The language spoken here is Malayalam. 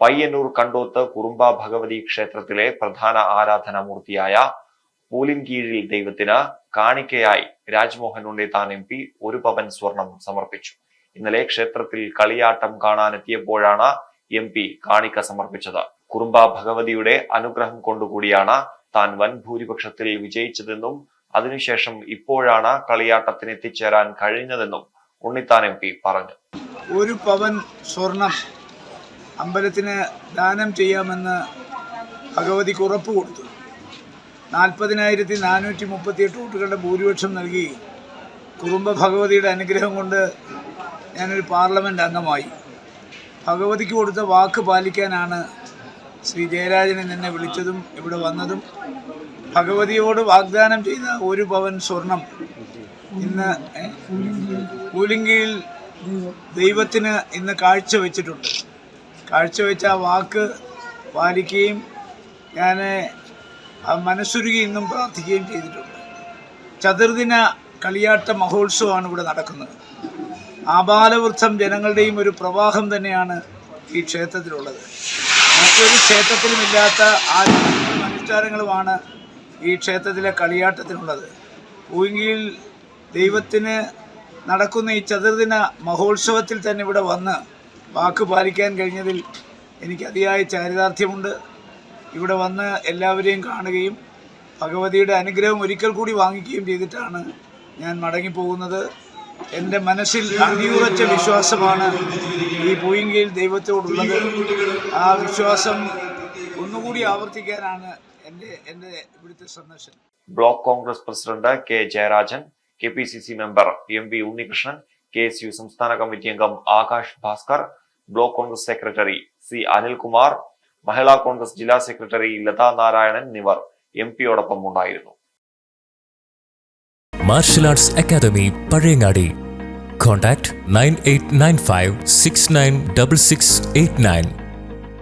പയ്യന്നൂർ കണ്ടോത്ത് കുറുമ്പ ഭഗവതി ക്ഷേത്രത്തിലെ പ്രധാന ആരാധനാമൂർത്തിയായ പൂലിൻകീഴിൽ ദൈവത്തിന് കാണിക്കയായി രാജ്മോഹൻ ഉണ്ണിത്താൻ എം പി ഒരു പവൻ സ്വർണം സമർപ്പിച്ചു. ഇന്നലെ ക്ഷേത്രത്തിൽ കളിയാട്ടം കാണാനെത്തിയപ്പോഴാണ് എം പി കാണിക്ക സമർപ്പിച്ചത്. കുറുമ്പ ഭഗവതിയുടെ അനുഗ്രഹം കൊണ്ടുകൂടിയാണ് താൻ വൻ ഭൂരിപക്ഷത്തിൽ വിജയിച്ചതെന്നും അതിനുശേഷം ഇപ്പോഴാണ് കളിയാട്ടത്തിന് എത്തിച്ചേരാൻ കഴിഞ്ഞതെന്നും ഉണ്ണിത്താൻ എം പി പറഞ്ഞു. ഒരു പവൻ സ്വർണം അമ്പലത്തിന് ദാനം ചെയ്യാമെന്ന് ഭഗവതിക്ക് ഉറപ്പ് കൊടുത്തു. നാൽപ്പതിനായിരത്തി നാനൂറ്റി മുപ്പത്തിയെട്ട് വോട്ടുകളുടെ ഭൂരിപക്ഷം നൽകി. കുറുമ്പ ഭഗവതിയുടെ അനുഗ്രഹം കൊണ്ട് ഞാനൊരു പാർലമെന്റ് അംഗമായി. ഭഗവതിക്ക് കൊടുത്ത വാക്ക് പാലിക്കാനാണ് ശ്രീ ജയരാജൻ എന്നെ വിളിച്ചതും ഇവിടെ വന്നതും. ഭഗവതിയോട് വാഗ്ദാനം ചെയ്ത ഒരു പവൻ സ്വർണം. ഇന്ന് ഏ, കൂലിങ്കിയിൽ ദൈവത്തിന് ഇന്ന് കാഴ്ചവെച്ചിട്ടുണ്ട് കാഴ്ചവെച്ച വാക്ക് പാലിക്കുകയും ഞാൻ മനസ്സുരുകി ഇന്നും പ്രാർത്ഥിക്കുകയും ചെയ്തിട്ടുണ്ട്. ചതുർദിന കളിയാട്ട മഹോത്സവമാണ് ഇവിടെ നടക്കുന്നത്. ആപാലവൃദ്ധം ജനങ്ങളുടെയും ഒരു പ്രവാഹം തന്നെയാണ് ഈ ക്ഷേത്രത്തിലുള്ളത്. മറ്റൊരു ക്ഷേത്രത്തിലുമില്ലാത്ത ആചാരങ്ങളും അനുഷ്ഠാനങ്ങളുമാണ് ഈ ക്ഷേത്രത്തിലെ കളിയാട്ടത്തിനുള്ളത്. പൂങ്കിയിൽ ദൈവത്തിന് നടക്കുന്ന ഈ ചതുർദിന മഹോത്സവത്തിൽ തന്നെ ഇവിടെ വന്ന് വാക്ക് പാലിക്കാൻ കഴിഞ്ഞതിൽ എനിക്ക് അതിയായ ചാരിതാർത്ഥ്യമുണ്ട്. ഇവിടെ വന്ന് എല്ലാവരെയും കാണുകയും ഭഗവതിയുടെ അനുഗ്രഹം ഒരിക്കൽ കൂടി വാങ്ങിക്കുകയും ചെയ്തിട്ടാണ് ഞാൻ മടങ്ങിപ്പോകുന്നത്. എന്റെ മനസ്സിൽ അടിയുറച്ച വിശ്വാസമാണ് ഈ പൂയിങ്കയിൽ ദൈവത്തോടുള്ളത്. ആ വിശ്വാസം ഒന്നുകൂടി ആവർത്തിക്കാനാണ് എന്റെ എന്റെ ഇവിടുത്തെ സന്ദർശനം block Congress president K Jayarajan K P C C member M V Unnikrishnan K S U സംസ്ഥാന കമ്മിറ്റി അംഗം Akash Bhaskar block Congress secretary C Anilkumar Mahila Congress ജില്ലാ സെക്രട്ടറി ലതാ നാരായണൻ എന്നിവർ എം പിയോടൊപ്പം ഉണ്ടായിരുന്നു. Martial arts academy Pazhayangadi contact nine eight nine five six nine double six eight nine